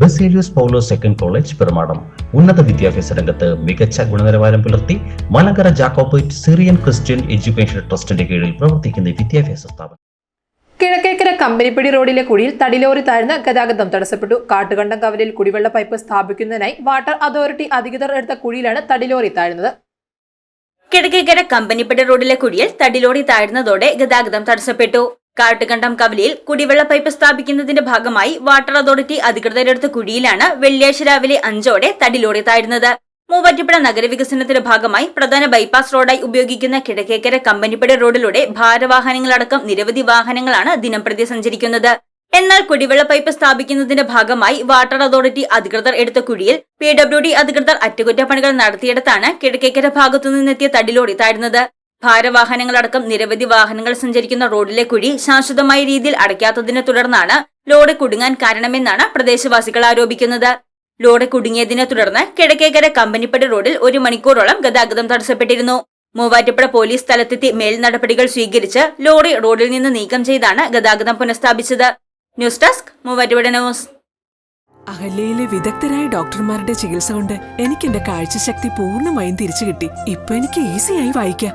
Baselius Paulo second college Perumadam ഉന്നത വിദ്യാഭ്യാസ രംഗത്ത് മികച്ച ഗുണനിലവാരം പുലർത്തി Malankara Jacobite Syrian Christian education ട്രസ്റ്റിന്റെ കീഴിൽ പ്രവർത്തിക്കുന്ന വിദ്യാഭ്യാസ സ്ഥാപനം. കിഴക്കേക്കര കമ്പനിപ്പടി റോഡിലെ കുഴിയിൽ തടിലോറി താഴ്ന്ന് ഗതാഗതം തടസ്സപ്പെട്ടു. കാട്ടുകണ്ടം കവലിൽ കുടിവെള്ള പൈപ്പ് സ്ഥാപിക്കുന്നതിനായി വാട്ടർ അതോറിറ്റി അധികൃതർ എടുത്ത കുഴിയിലാണ് തടിലോറി താഴ്ന്നത്. കിഴക്കേക്കര കമ്പനിപ്പടി റോഡിലെ കുഴിയിൽ തടിലോറി താഴ്ന്നതോടെ ഗതാഗതം തടസ്സപ്പെട്ടു. കാട്ടുകണ്ടം കവലയിൽ കുടിവെള്ള പൈപ്പ് സ്ഥാപിക്കുന്നതിന്റെ ഭാഗമായി വാട്ടർ അതോറിറ്റി അധികൃതരെടുത്ത കുഴിയിലാണ് വെള്ളിയാഴ്ച രാവിലെ അഞ്ചോടെ തടിലോറി താഴ്ന്നത് മൂവാറ്റുപുഴ നഗരവികസനത്തിന്റെ ഭാഗമായി പ്രധാന ബൈപ്പാസ് റോഡായി ഉപയോഗിക്കുന്ന കിഴക്കേക്കര കമ്പനിപ്പടി റോഡിലൂടെ ഭാരവാഹനങ്ങളടക്കം നിരവധി വാഹനങ്ങളാണ് ദിനംപ്രതി സഞ്ചരിക്കുന്നത്. എന്നാൽ കുടിവെള്ള പൈപ്പ് സ്ഥാപിക്കുന്നതിന്റെ ഭാഗമായി വാട്ടർ അതോറിറ്റി അധികൃതർ എടുത്ത കുഴിയിൽ പി ഡബ്ല്യു ഡി അധികൃതർ അറ്റകുറ്റപ്പണികൾ നടത്തിയിടത്താണ് കിഴക്കേക്കര ഭാഗത്തുനിന്നെത്തിയ തടിലോടി താഴ്ന്നത് ഭാരവാഹനങ്ങളടക്കം നിരവധി വാഹനങ്ങൾ സഞ്ചരിക്കുന്ന റോഡിലെ കുഴി ശാശ്വതമായ രീതിയിൽ അടയ്ക്കാത്തതിനെ തുടർന്നാണ് ലോഡ് കുടുങ്ങാൻ കാരണമെന്നാണ് പ്രദേശവാസികൾ ആരോപിക്കുന്നത്. ലോഡ് കുടുങ്ങിയതിനെ തുടർന്ന് കിഴക്കേക്കര കമ്പനിപ്പടി റോഡിൽ ഒരു മണിക്കൂറോളം ഗതാഗതം തടസ്സപ്പെട്ടിരുന്നു. മൂവാറ്റുപുഴ പോലീസ് സ്ഥലത്തെത്തി മേൽ നടപടികൾ സ്വീകരിച്ച് ലോറി റോഡിൽ നിന്ന് നീക്കം ചെയ്താണ് ഗതാഗതം പുനഃസ്ഥാപിച്ചത്. News desk Muvattupuzha news. അഹല്യയിലെ വിദഗ്ധരായ ഡോക്ടർമാരുടെ ചികിത്സ കൊണ്ട് എനിക്ക് എന്റെ കാഴ്ചശക്തി പൂർണമായും തിരിച്ചു കിട്ടി ഇപ്പൊ എനിക്ക് ഈസിയായി വായിക്കാം.